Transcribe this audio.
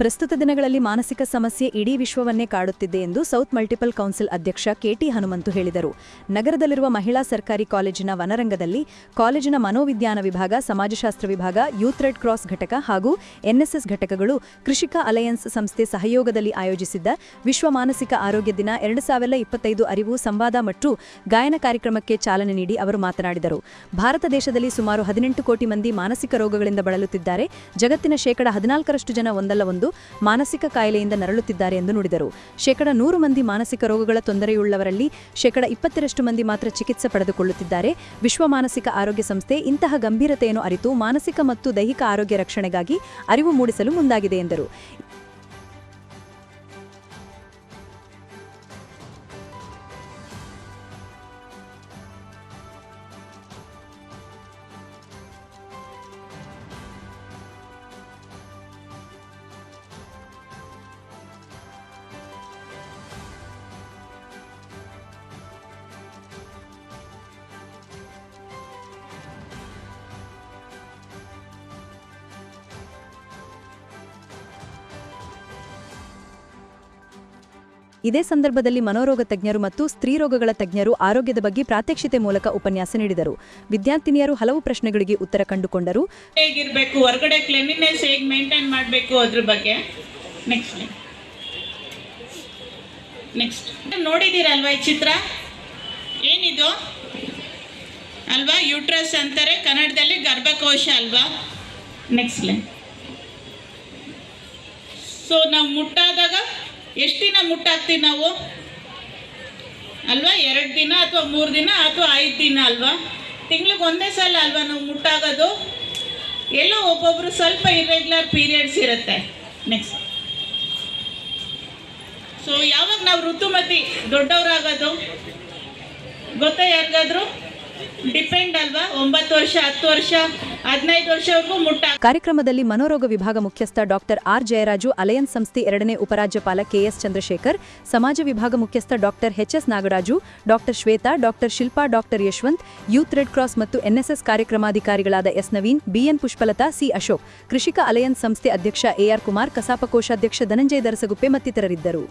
ಪ್ರಸ್ತುತ ದಿನಗಳಲ್ಲಿ ಮಾನಸಿಕ ಸಮಸ್ಯೆ ಇಡೀ ವಿಶ್ವವನ್ನೇ ಕಾಡುತ್ತಿದೆ ಎಂದು ಸೌತ್ ಮಲ್ಟಿಪಲ್ ಕೌನ್ಸಿಲ್ ಅಧ್ಯಕ್ಷ ಕೆಟಿ ಹನುಮಂತು ಹೇಳಿದರು. ನಗರದಲ್ಲಿರುವ ಮಹಿಳಾ ಸರ್ಕಾರಿ ಕಾಲೇಜಿನ ವನರಂಗದಲ್ಲಿ ಕಾಲೇಜಿನ ಮನೋವಿಜ್ಞಾನ ವಿಭಾಗ, ಸಮಾಜಶಾಸ್ತ್ರ ವಿಭಾಗ, ಯೂತ್ ರೆಡ್ ಕ್ರಾಸ್ ಘಟಕ ಹಾಗೂ ಎನ್ಎಸ್ಎಸ್ ಘಟಕಗಳು ಕೃಷಿಕ ಅಲಯನ್ಸ್ ಸಂಸ್ಥೆ ಸಹಯೋಗದಲ್ಲಿ ಆಯೋಜಿಸಿದ್ದ ವಿಶ್ವ ಮಾನಸಿಕ ಆರೋಗ್ಯ ದಿನ ಎರಡು ಸಾವಿರದ ಇಪ್ಪತ್ತೈದು ಅರಿವು, ಸಂವಾದ ಮತ್ತು ಗಾಯನ ಕಾರ್ಯಕ್ರಮಕ್ಕೆ ಚಾಲನೆ ನೀಡಿ ಅವರು ಮಾತನಾಡಿದರು. ಭಾರತ ದೇಶದಲ್ಲಿ ಸುಮಾರು ಹದಿನೆಂಟು ಕೋಟಿ ಮಂದಿ ಮಾನಸಿಕ ರೋಗಗಳಿಂದ ಬಳಲುತ್ತಿದ್ದಾರೆ. ಜಗತ್ತಿನ ಶೇಕಡ ಹದಿನಾಲ್ಕರಷ್ಟು ಜನ ಒಂದಲ್ಲ ಒಂದು ಮಾನಸಿಕ ಕಾಯಿಲೆಯಿಂದ ನರಳುತ್ತಿದ್ದಾರೆ ಎಂದು ನುಡಿದರು. ಶೇಕಡ ನೂರು ಮಂದಿ ಮಾನಸಿಕ ರೋಗಗಳ ತೊಂದರೆಯುಳ್ಳವರಲ್ಲಿ ಶೇಕಡ ಇಪ್ಪತ್ತರಷ್ಟು ಮಂದಿ ಮಾತ್ರ ಚಿಕಿತ್ಸೆ ಪಡೆದುಕೊಳ್ಳುತ್ತಿದ್ದಾರೆ. ವಿಶ್ವ ಮಾನಸಿಕ ಆರೋಗ್ಯ ಸಂಸ್ಥೆ ಇಂತಹ ಗಂಭೀರತೆಯನ್ನು ಅರಿತು ಮಾನಸಿಕ ಮತ್ತು ದೈಹಿಕ ಆರೋಗ್ಯ ರಕ್ಷಣೆಗಾಗಿ ಅರಿವು ಮೂಡಿಸಲು ಮುಂದಾಗಿದೆ ಎಂದರು. ಇದೇ ಸಂದರ್ಭದಲ್ಲಿ ಮನೋರೋಗ ತಜ್ಞರು ಮತ್ತು ಸ್ತ್ರೀರೋಗಗಳ ತಜ್ಞರು ಆರೋಗ್ಯದ ಬಗ್ಗೆ ಪ್ರಾತ್ಯಕ್ಷಿತೆ ಮೂಲಕ ಉಪನ್ಯಾಸ ನೀಡಿದರು. ವಿದ್ಯಾರ್ಥಿನಿಯರು ಹಲವು ಪ್ರಶ್ನೆಗಳಿಗೆ ಉತ್ತರ ಕಂಡುಕೊಂಡರು. ಹೇಗಿರಬೇಕು? ಹೊರಗಡೆ ಕ್ಲೆನ್ಲಿನೆಸ್ ಹೇಗೆ ಮೇಂಟೈನ್ ಮಾಡಬೇಕು ಅದ್ರ ಬಗ್ಗೆ? ನೆಕ್ಸ್ಟ್ ನೆಕ್ಸ್ಟ್ ಈ ಚಿತ್ರ? ಏನಿದು? ಅಲ್ವಾ? ಯೂಟ್ರಸ್ ಅಂತಾರೆ, ಕನ್ನಡದಲ್ಲಿ ಗರ್ಭಕೋಶ ಅಲ್ವಾ? ನೆಕ್ಸ್ಟ್ ಲೈನ್ ಸೊ ನಾವು ಮುಟ್ಟಾದಾಗ ಎಷ್ಟು ದಿನ ಮುಟ್ಟಾಕ್ತೀವಿ ನಾವು? ಅಲ್ವಾ? ಎರಡು ದಿನ ಅಥವಾ ಮೂರು ದಿನ ಅಥವಾ ಐದು ದಿನ ಅಲ್ವಾ? ತಿಂಗ್ಳಿಗೆ ಒಂದೇ ಸಲ ಅಲ್ವಾ ನಾವು ಮುಟ್ಟಾಗೋದು? ಎಲ್ಲೋ ಒಬ್ಬೊಬ್ರು ಸ್ವಲ್ಪ ಇರ್ರೆಗ್ಯುಲರ್ ಪೀರಿಯಡ್ಸ್ ಇರುತ್ತೆ. ನೆಕ್ಸ್ಟ್ ಸೊ ಯಾವಾಗ ನಾವು ಋತುಮತಿ ದೊಡ್ಡವರಾಗೋದು? ಗೊತ್ತಾ ಯಾರಿಗಾದ್ರು? ಡಿಪೆಂಡ್ ಅಲ್ವಾ? ಒಂಬತ್ತು ವರ್ಷ, ಹತ್ತು ವರ್ಷ? ಹದಿನೈದು ವರ್ಷವರೆಗೂ ಮುಟ್ಟ ಕಾರ್ಯಕ್ರಮದಲ್ಲಿ ಮನೋರೋಗ ವಿಭಾಗ ಮುಖ್ಯಸ್ಥ ಡಾಕ್ಟರ್ ಆರ್ ಜಯರಾಜು, ಅಲಯನ್ಸ್ ಸಂಸ್ಥೆ ಎರಡನೇ ಉಪರಾಜ್ಯಪಾಲ ಕೆಎಸ್ ಚಂದ್ರಶೇಖರ್, ಸಮಾಜ ವಿಭಾಗ ಮುಖ್ಯಸ್ಥ doctor HS Nagaraju, doctor Shweta, doctor Shilpa, doctor Yashwant, youth red cross ಮತ್ತು NSS ಕಾರ್ಯಕ್ರಮಾಧಿಕಾರಿಗಳಾದ S Naveen BN Pushpalatha, C Ashok, Krishika alliance ಸಂಸ್ಥೆ ಅಧ್ಯಕ್ಷ ಎಆರ್ ಕುಮಾರ್, ಕಸಾಪ ಕೋಶಾಧ್ಯಕ್ಷ ಧನಂಜಯ ದರಸಗುಪ್ಪೆ ಮತ್ತಿತರರಿದ್ದರು.